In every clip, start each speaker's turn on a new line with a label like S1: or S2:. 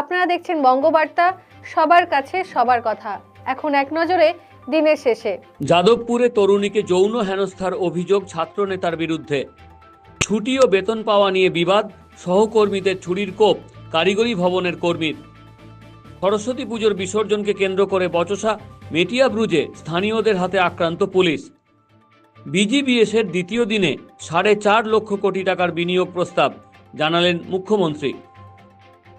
S1: আপনারা দেখছেন বঙ্গবার্তা, সবার কাছে সবার কথা। এখন এক নজরে দিনের শেষে।
S2: যাদবপুরে তরুণীকে যৌন হেনস্থার অভিযোগ ছাত্রনেতার বিরুদ্ধে। ছুটি ও বেতন পাওয়া নিয়ে বিবাদ, সহকর্মীদের ছুরির কোপ, কারিগরি ভবনের কর্মীর। সরস্বতী পুজোর বিসর্জনকে কেন্দ্র করে বচসা, মেটিয়া ব্রুজে স্থানীয়দের হাতে আক্রান্ত পুলিশ। বিজিবিএসের দ্বিতীয় দিনে সাড়ে চার লক্ষ কোটি টাকার বিনিয়োগ প্রস্তাব, জানালেন মুখ্যমন্ত্রী।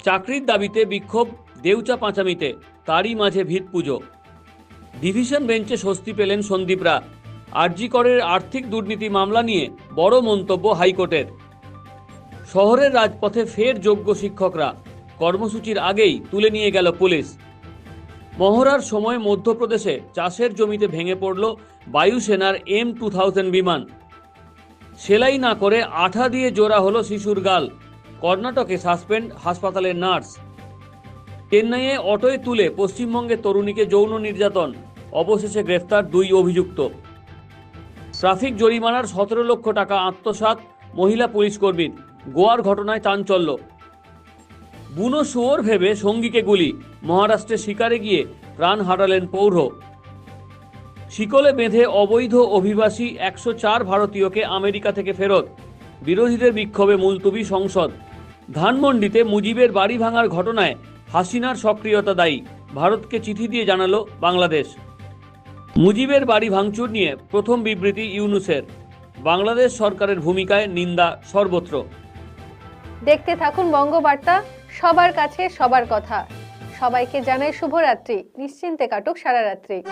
S2: চাকরির দাবিতে বিক্ষোভ দেউচা পাঁচামিতে, তারই মাঝে ভিত পুজো। ডিভিশন বেঞ্চে স্বস্তি পেলেন সন্দীপরা। আরজি করের আর্থিক দুর্নীতি মামলা নিয়ে বড় মন্তব্য হাইকোর্টের। শহরের রাজপথে ফের যোগ্য শিক্ষকরা, কর্মসূচির আগেই তুলে নিয়ে গেল পুলিশ। মহড়ার সময় মধ্যপ্রদেশে চাষের জমিতে ভেঙে পড়ল বায়ুসেনার এম টু বিমান। সেলাই না করে আঠা দিয়ে জোড়া হলো শিশুর গাল। কর্ণাটকে সাসপেন্ড হাসপাতালের নার্স। চেন্নাইয়ে অটোয় তুলে পশ্চিমবঙ্গের তরুণীকে যৌন নির্যাতন, অবশেষে গ্রেফতার দুই অভিযুক্ত। ট্রাফিক জরিমানার সতেরো লক্ষ টাকা আত্মসাৎ, মহিলা পুলিশ কর্মীর, গোয়ার ঘটনায় চাঞ্চল্য। বুনো শুয়োর ভেবে সঙ্গীকে গুলি মহারাষ্ট্রে শিকারে গিয়ে প্রাণ হারালেন পৌর। শিকলে বেঁধে অবৈধ অভিবাসী একশো চার ভারতীয়কে আমেরিকা থেকে ফেরত। বিরোধীদের বিক্ষোভে মুলতুবি সংসদ। ধানমন্ডিতে মুজিবের বাড়ি ভাঙার ঘটনায় হাসিনার সক্রিয়তা দায়ী। ভারতকে চিঠি দিয়ে জানালো বাংলাদেশ। মুজিবের বাড়ি ভাঙচুর নিয়ে প্রথম বিবৃতি ইউনুসের। বাংলাদেশ সরকারের ভূমিকায় নিন্দা সর্বত্র।
S1: দেখতে থাকুন বঙ্গবার্তা, সবার কাছে সবার কথা। সবাইকে জানাই শুভরাত্রি। নিশ্চিন্তে কাটুক সারা রাত্রি।